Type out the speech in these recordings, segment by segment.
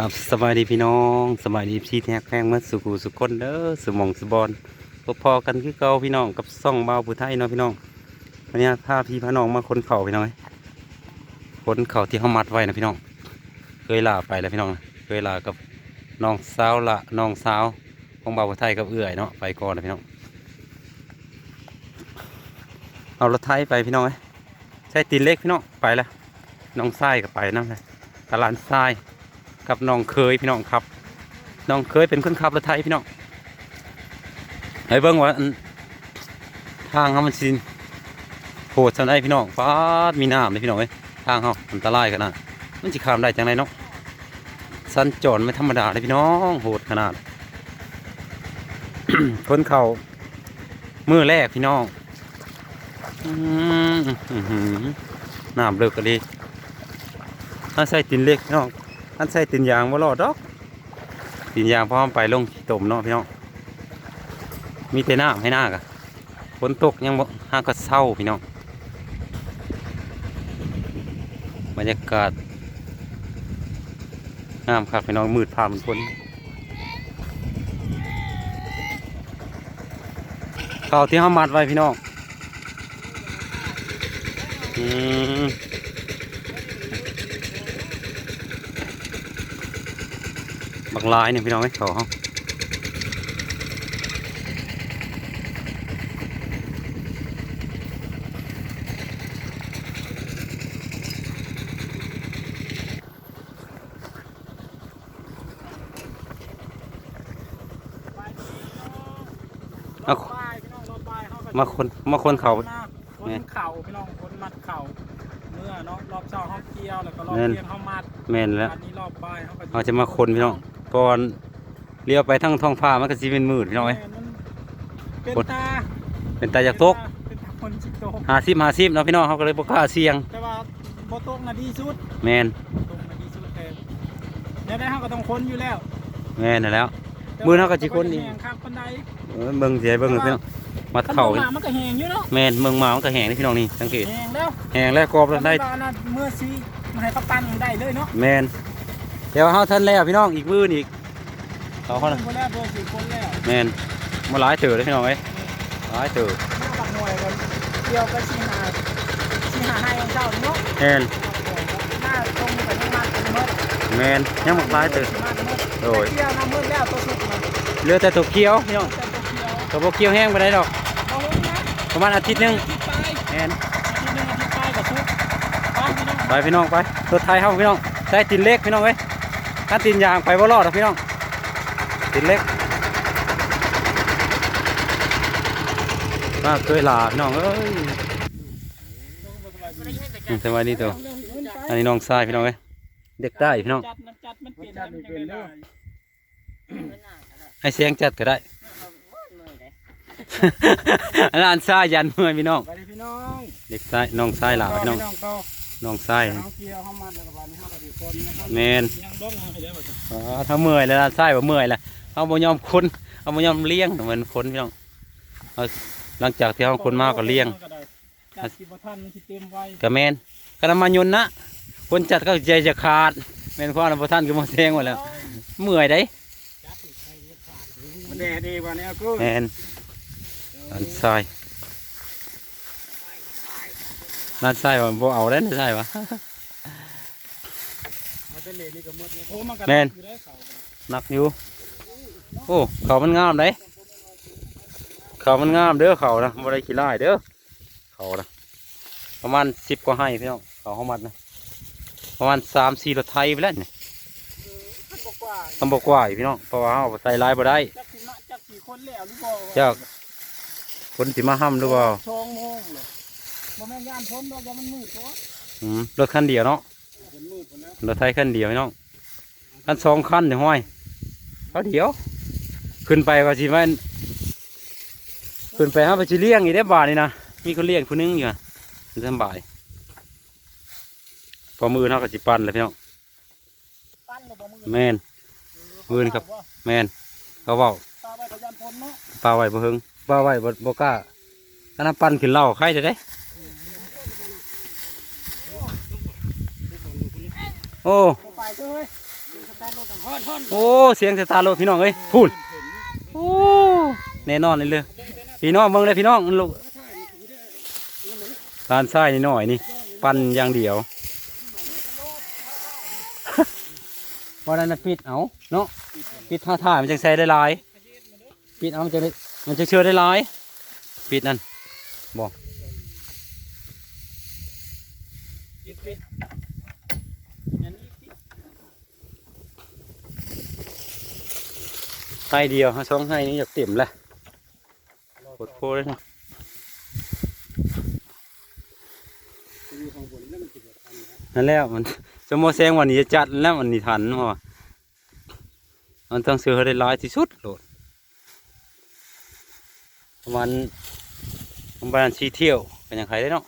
กับสบายดีพี่น้องสบายดีพี่แท็กแพงมาสุขุสุขคนเด้อสมองสบอนพพอๆกันคือเก่าพี่น้องกับซ่องเบาผู้ไทยเนาะพี่น้องวันนี้พาพี่พาน้องมาคนเข่าพี่น้องคนเข่าที่เขามัดไว้นะพี่น้อง เคยลาไปแล้วพี่น้องเคยลากับน้องสาวละน้องสาวของเบาผู้ไทยกับเอื่อยเนาะไปก่อนนะพี่น้องเอารถไทยไปพี่น้องใช้ตีนเล็กพี่น้องไปแล้วน้องไส้ก็ไปนั่นเลยตลาดทราย กับน้องเคยพี่น้องครับน้องเคยเป็นคนขับรถไทยพี่น้องไอ้เบิ้งว่าทางเขามันสิโหดจังได้พี่น้องฟ้าดมีน้ำเลยพี่น้องเอ้ยทางเขาอันตรายขนาดมันจะข้ามได้จังไรเนาะสันจรไม่ธรรมดาเลยพี่น้องโหดขนาดคนเขามือแรกพี่น้องอืมอื้อหือน้ำเลิกกันเลยถ้าใส่ตินเล็กพี่น้อง อันใส่ตินยางบ่รอดดอกตินยางพร้อมไปลงขี้ตมเนาะพี่น้องมีแต่น้ำให้หน้ากะฝนตกยังบ่ห้าก็เศร้าพี่น้องบรรยากาศงามครับพี่น้องมืดผ่ามันฝนข้าวที่เขามัดไว้พี่น้องอืม บักลายเนี่ยพี่น้องไอ้ยเขาเขาเอาป้ายพี่น้องรถป้ายเขาก็มาคนมาคนเขาหน้าคนเข่าพี่น้องคนมัดเข่าเมื่อเนาะรอบเช้าเขาเกี่ยวแล้วก็รอบแม่นเย็นเขามัดแม่นแล้วอันนี้รอบป้ายเขาก็เขาจะมาคนพี่น้อง ก่อนเลี้ยวไปทั้งท้องฟ้ามันก็สิเป็นมืดพี่น้องไอ้ยแม่นมันเป็นคนตาเป็นตาจากตก เป็นตาคนจิตตกหาซิบหาซิบเนาะพี่น้องเขาก็เลยบ่กล้าเสี่ยงแต่ว่าโบตกนะดีสุดแม่นตกนะดีสุดแต่เดี๋ยวได้เขาก็ต้องค้นอยู่แล้วแม่นนั่นแหล้วมือเขาก็สิค้นนี่แหงครับคนใดเออเบิ่งเสียเบิ่งเลยพี่น้องมัดเข่าคันบ่มามันก็แหงอยู่เนาะแม่นเมืองมามันก็แห้งนี่พี่น้องนี่สังเกตแหงแล้วแห้งแล้วกรอบแล้วได้คันบ่านะเมื่อซีมาให้ประกันได้เลยเนาะแมน เดี๋ยวเฮาทันแล้วพี่น้องอีกมือนี่อีกเขาเขาคน่ะนคนแรกตัวสี่คนแล้วแมนมาหลายเตือเลยพี่น้องเอ้ยหลายเตือมาบักหน่วยกันเกี่ยวไปสี่หาสี่หาให้ของเจ้าเนาะแมนหน้าตรงไปยังมาเป็นมดแมนยังบอกหลายเตือมาเป็นมดโดยเกี่ยวน้ำมืดแล้วตัวสุกนะเหลือแต่ตัวเกียวพี่น้องแต่ตัวเกี่ยวตัวบ่เกียวแห้งไปได้ดอกเอาลงนะประมาณอาทิตย์หนึงทิศไปแมนทิศหนึ่งทิศไปกับสุกไปพี่น้องไปพี่น้องไปตัวไทยเฮาพี่น้องใช้ตินเล็กพี่น้องเอ้ย ถ้าตินยางไปบ่รอดหรอกพี่น้องตินเล็กมาเคยลาพี่น้องเอ้ยอืมสวัสดีตัวอันนี้น้องชายพี่น้องเอ้ยเด็กใต้พี่น้องจัดน้ำจัดมันเปลี่ยนมันเป็นได้ให้เสียงจัดก็ได้อันนั้นชายยันเมื่อยพี่น้องไปพี่น้องเด็กชายน้องชายหลาพี่น้องต่อ น้องชายเอาเกี่ยวเข้ามาแล้วก็วันนี้เข้ากับอีกคนนะครับแมนยังบ้องให้ได้บ่จ้ะอ๋อถ้าเมื่อยแล้วชายว่าเมื่อยแล้วเอาบ่ยอมคนเอาบ่ยอมเลี้ยงเหมือนคนพี่น้องเอาหลังจากที่เอาคนมาก็เลี้ยงจัดสิบ่ทันมันสิเต็มไว้ก็แมนก็นำมายนต์นะคนจัดก็ใจจะขาดแมนความนบ่ท่านก็มาแซงหมดแล้ว เมื่อยได้มันแดดดีกว่านี้กูแมนอันชา ยนั่นชายว่าบ่เอาได้นั่นชายวะมันเป็นเลนนี่ก็หมดเลยโอ้มันก็แม่นอยู่ได้เขาหนักอยู่โอ้เขามันงามเลยเขามันงามเด้อเขานะบ่ได้ขี้ร้ายเด้อเขานะประมาณสิบกว่าให้พี่น้องเขาเขามัดนะประมาณสามสี่รถไทยไปแล้วเนี่ยกว่าทำบอกว่าอยู่พี่น้องเพราะว่าเขาใส่ลายบ่ได้จักสิมาจักสี่คนแล้วหรือบ่จากคนสิมาห้ำหรือเปล่า บ่แม่นยามพ้นดอกว่ามันมืดตัวอืมรถคันเดียวเนาะฝนมืดพุ่นแล้วรถไทยคันเดียวพี่น้องคันสองคันเดี๋ยวห้อยเขาเดียว ขึ้นไปว่าสิมันขึ้นไปฮะไปสิเลี้ยงอีกได้อบาทนี่นะมีคนเลี้ยงผู้หนึงอยู่นะมันสบายพอมือเขาก็สิปั่นเลยพี่น้องปั้นแล้วบ่มืดแม่น มืดครับ แมนเขาเบาตาไว้ก็ยามพ้นเนาะปลาไว้บ่เฮิงปลาไว้บ่บ่กล้าอันนั้นปั่นขึ้นเหล่าใครจะได้ โอ้เด้อเฮ้ยตาร์ทรถฮอนฮอนโอ้เสียงสตาร์ทรพี่น้องเอ้ยพูดโอ้แน่นอนเลยเลยพี่น้องเบิ่งเลยพี่น้องลูกลานทรายนี่หน่อยนี่ ปั่นอย่างเดียววันนั้นนะปิดเอาเนาะปิดท่าท่ามันจะใส่ได้หลายปิดเอามันจะมันจะเชื่อได้หลายปิดนั่นบอก ปิดปิดอันนี้ปิด ให้เดียวฮะสองให้นี่อยากเต็มแล้วกดโพเลยนะอยู่ข้างบนแล้วมันติดกับทันนะนั่นแล้วมันสมมติแซงวันนี้จะจัดแล้ววันนี้ทันพราะว่ามันต้องซื้อได้หลายที่สุดโหลดประมาณประมาณสี่เที่ยวเป็นยังไงได้เนาะ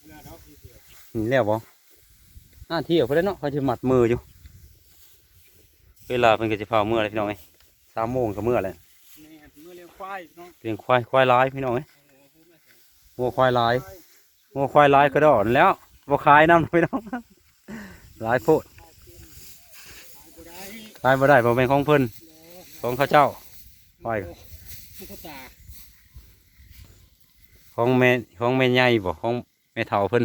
เวลาเราพี่เดียวนี่แล้วบ่ห้าเที่ยวไปได้เนาะเขาจะหมัดมืออยู่ เวลาเป็นก็จะพาเมื่อไรพี่น้องไอ้ยสามโมงก็เมื่อไรแม่เมื่อเลี้ยงควายเนาะเลี้ยงควายควายร้ายพี่น้องไอ้ยงัวควายร้ายงัวควายร้ายก็ดอนแล้วบ่ขายน้ำพี่น้องร้ายโพดขายบ่ได้ขายบ่ได้บ่เป็นของเพิ่นของเขาเจ้าควายตุ๊กตาของแม่ของแม่ใหญ่บ่ของแม่เฒ่าเพิ่น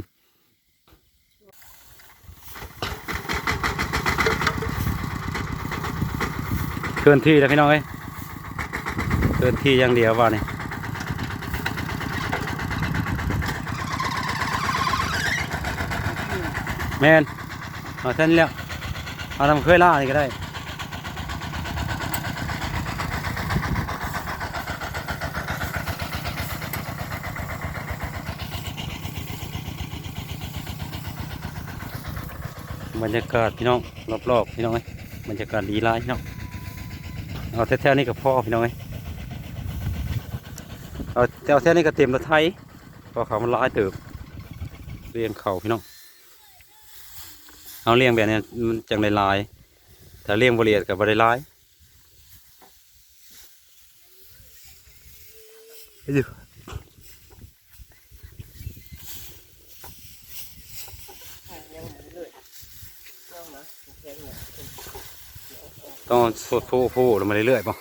เคลื่อนที่แล้วพี่น้องเอ้ยเคลื่อนที่อย่างเดียวว่านี่แมนเอาเส้นแล้วเอาทำเคยล่านี่ก็ได้บรรยากาศพี่น้องรอบๆพี่น้องเอ้ยบรรยากาศดีร้ายพี่น้อง เอาแถวๆนี้กับพ่อพี่น้องเอเอาแถวๆนี้ก็เต็มละไทยเพอเขามันร้ายเติบเรียงเขาพี่น้องเอาเลี้ยงแบบนี้มันจังได้ลายถ้าเลี้ยงบริเวณกับบริลายไปดู ต้องสดฟูฟูลงมาเรื่อยๆป่ะ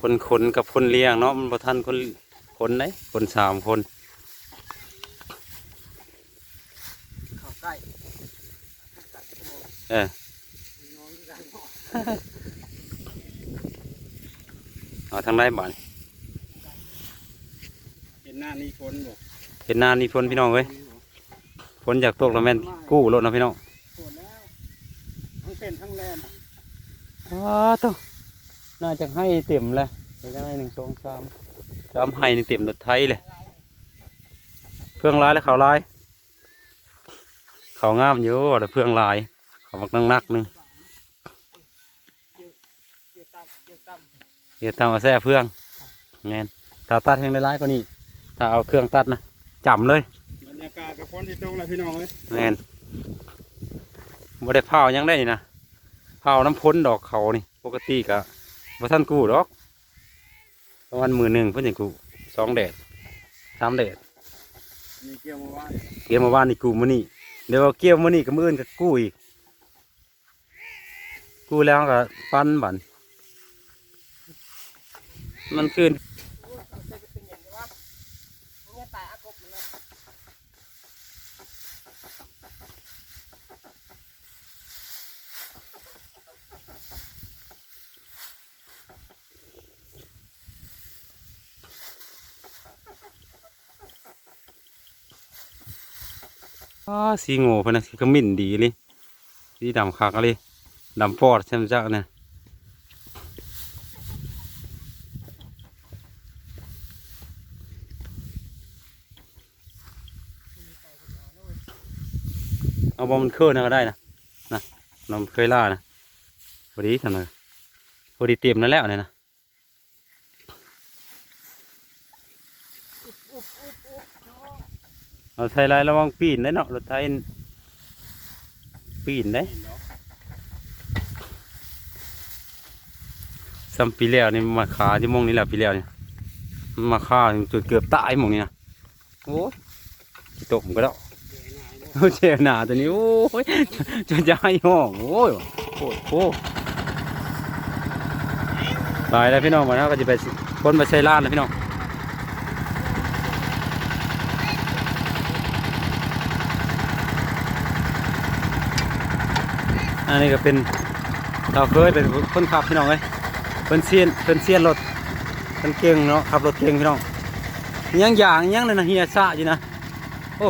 คนคนกับคนเลี้ยงเนาะมันบ่ทันคนคนไหนคนสามคนเข้าใกล้เออน้องกันเอาทางไหนบ้านเห็นหน้านี่ฝนบ่เห็นหนานนี่ฝนพี่น้องเอ้ยฝนอยากตกแล้วแม่นกู้รถนะพี่น้องฝนแล้วทั้งเป็นทั้งแลนอ้าต้องน่าจะให้เต็มเลยเดี๋ยวจะให้หนึ่งสองสามสามให้นี่เต็มรถไทยเลยเพื่องลายและเขาลายเขางามอยู่แต่เพื่องลายเขามักนักนักๆหนึงเกี่ยวตับเกี่ยวตับเดี๋ยวทำเอาแซ่เพื่องแงนถ้าตัดแห้งได้ร้ายกว่านี้ ถ้าเอาเครื่องตัดนะจำเลยบรรยากาศกับฝนที่ตกแล้วพี่น้องเอ้ยแงนบ่ได้เผาหยังได้นี่นะเผาน้ำพ้นดอกเขานี่ ปกติกะบ่ท่านกู้ดอกประมาณมือหนึ่งเพิ่นจะกู้สองแดดสามแดดมีเกี่ยวมาว่าเกี่ยวมาว่านนี่กู้มื้อนี้เดี๋ยวเอาเกี่ยวมื้อนี้ก็มื้ออื่นก็กู้อีกกู้แล้วก็ปั้นบันมันขึ้น อ้าสีโง่พนะสิขมิ้นดีเลยสีดำคักเลยดำปอดใช่ไหมจ๊ะเนี่ยเอาบอมันเคลื่อนนะก็ได้นะนะนำเคยล่านะพอดีทำเลยพอดีเตรียมนั่นแล้วเนี่ยนะ เอาไทยไรระวังปีนได้เนาะรถไทยปีนได้แซซัมปีแล้วนี่มาขาที่มงนี่แหละปีแล้วเนี่ยมาฆ่าจนเกือบตายหมองนี่นะโอ้ยขี้ตกผมก็แล้วโอ้เจ็บหนาตัวนี้โอ้ยจนจะให้ห้องโอ้ยโอ้โหตายแล้วพี่น้องมาแล้วก็จะไปคนไปใช้ล้านแล้วพี่น้อง อันนี้ก็เป็นเราเคยเป็นคนขับพี่น้องเลยเป็นเซียนเป็นเซียนรถเป็นเก่งเนาะขับรถเก่งพี่น้องยังอย่างยังเลยนะเฮียซะจีนะโอ้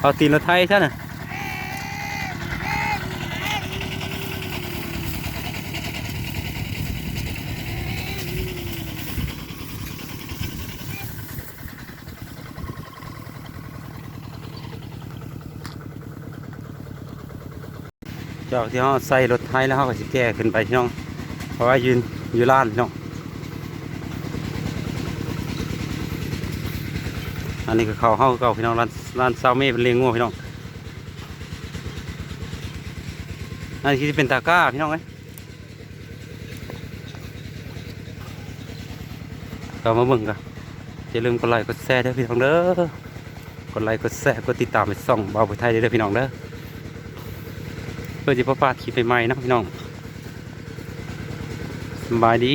เอาตีนรถไทยใช่น่ะ จากที่เขาใส่รถไทยแล้วเขาก็จะแก้ขึ้นไปพี่น้อง เพราะว่ายืนอยู่ล้านพี่น้อง อันนี้ก็เขาเข้าเก่าพี่น้องร้านร้านเซาเม่เป็นเลี้ยงงัวพี่น้อง อันนี้ที่เป็นตาก้าพี่น้องเอ้ยเรามาเบิ่งกันอย่าลืมกดไลค์กดแชร์ด้วยพี่น้องเด้อกดไลค์กดแชร์กดติดตามไปส่องบ่าวผู้ไทยเด้อพี่น้องเด้อ พื่อจะพบปะคลิปใหม่ๆนะพี่น้องสบายดี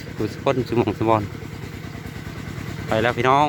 สุขคนสมองสมบอนไปแล้วพี่น้อง